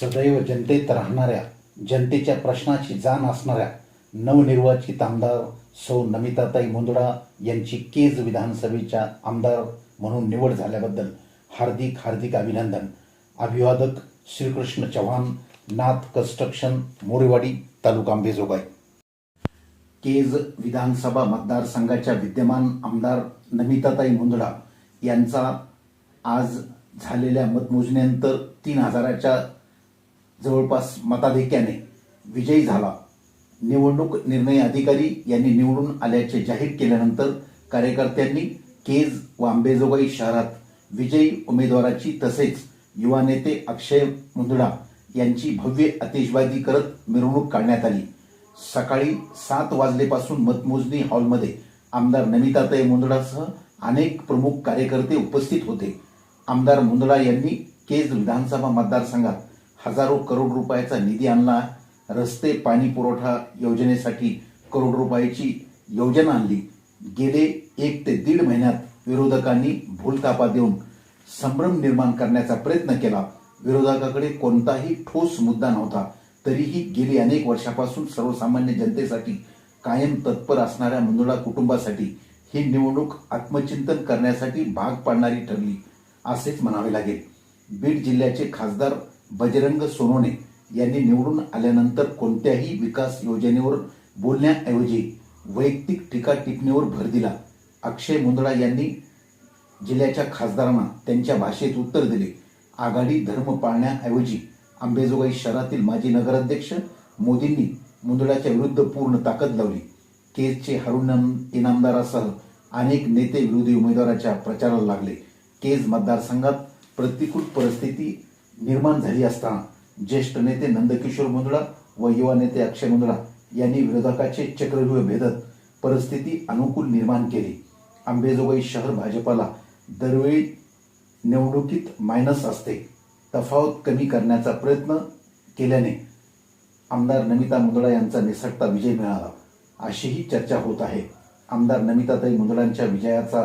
सदैव जनतेत राहणाऱ्या जनतेच्या प्रश्नाची जाण असणाऱ्या नवनिर्वाचित आमदार सौ नमिताताई मुंदडा यांची केज विधानसभेच्या आमदार म्हणून निवड झाल्याबद्दल हार्दिक हार्दिक अभिनंदन. अभिवादक श्रीकृष्ण चव्हाण नाथ कन्स्ट्रक्शन मोरेवाडी तालुका अंबेजोगाई केज विधानसभा मतदारसंघाच्या विद्यमान आमदार नमिताताई मुंदडा यांचा आज झालेल्या मतमोजणीनंतर तीन हजाराच्या जवळपास मताधिक्याने विजयी झाला. निवडणूक निर्णय अधिकारी यांनी निवडून आल्याचे जाहीर केल्यानंतर कार्यकर्त्यांनी केज व आंबेजोगाई शहरात विजयी उमेदवाराची तसेच युवा नेते अक्षय मुंदडा यांची भव्य आतिषबाजी करत मिरवणूक काढण्यात आली. सकाळी सात वाजलेपासून मतमोजणी हॉलमध्ये आमदार नमिताताई मुंदडासह अनेक प्रमुख कार्यकर्ते उपस्थित होते. आमदार मुंदडा यांनी केज विधानसभा मतदारसंघात हजारो करोड रुपयाचा निधी आणला. रस्ते पाणी पुरवठा योजनेसाठी करोड रुपयाची योजना आणली. गेले एक ते दीड महिन्यात विरोधकांनी भूलतापा देऊन संभ्रम निर्माण करण्याचा प्रयत्न केला. विरोधकाकडे कोणताही ठोस मुद्दा नव्हता. तरीही गेली अनेक वर्षापासून सर्वसामान्य जनतेसाठी कायम तत्पर असणाऱ्या मुंदडा कुटुंबासाठी ही निवडणूक आत्मचिंतन करण्यासाठी भाग पाडणारी ठरली असेच म्हणावे लागेल. बीड जिल्ह्याचे खासदार बजरंग सोनोने यांनी निवडून आल्यानंतर कोणत्याही विकास योजनेवर बोलण्याऐवजी वैयक्तिक टीका टिपणीवर भर दिला. अक्षय मुंदडा यांनी जिल्ह्याच्या खासदारांना त्यांच्या भाषेत उत्तर दिले. आघाडी धर्म पाळण्याऐवजी आंबेजोगाई शहरातील माजी नगराध्यक्ष मोदींनी मुंदडाच्या विरुद्ध पूर्ण ताकद लावली. केजचे हरुण इनामदारासह अनेक नेते विरोधी उमेदवाराच्या प्रचाराला लागले. केज मतदारसंघात प्रतिकूल परिस्थिती निर्माण झाली असताना ज्येष्ठ नेते नंदकिशोर मुंदडा व युवा नेते अक्षय मुंदडा यांनी विरोधकाचे चक्रव्यूह भेदत परिस्थिती अनुकूल निर्माण केली. आंबेजोगाई शहर भाजपाला दरवेळी निवडणुकीत मायनस असते. तफावत कमी करण्याचा प्रयत्न केल्याने आमदार नमिता मुंदडा यांचा निसटता विजय मिळाला. अशीही चर्चा होत आहे. आमदार नमिताताई मुंदडांच्या विजयाचा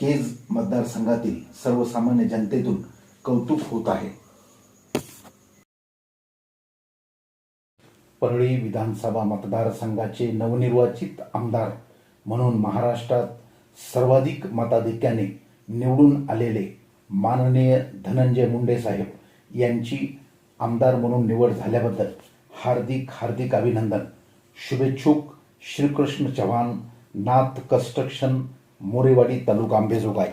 केज मतदारसंघातील सर्वसामान्य जनतेतून कौतुक होत आहे. परळी विधानसभा मतदारसंघाचे नवनिर्वाचित आमदार म्हणून महाराष्ट्रात सर्वाधिक मताधिक्याने निवडून आलेले माननीय धनंजय मुंडे साहेब यांची आमदार म्हणून निवड झाल्याबद्दल हार्दिक हार्दिक अभिनंदन. शुभेच्छुक श्रीकृष्ण चव्हाण नाथ कन्स्ट्रक्शन मोरेवाडी तालुका आंबेजोगाई.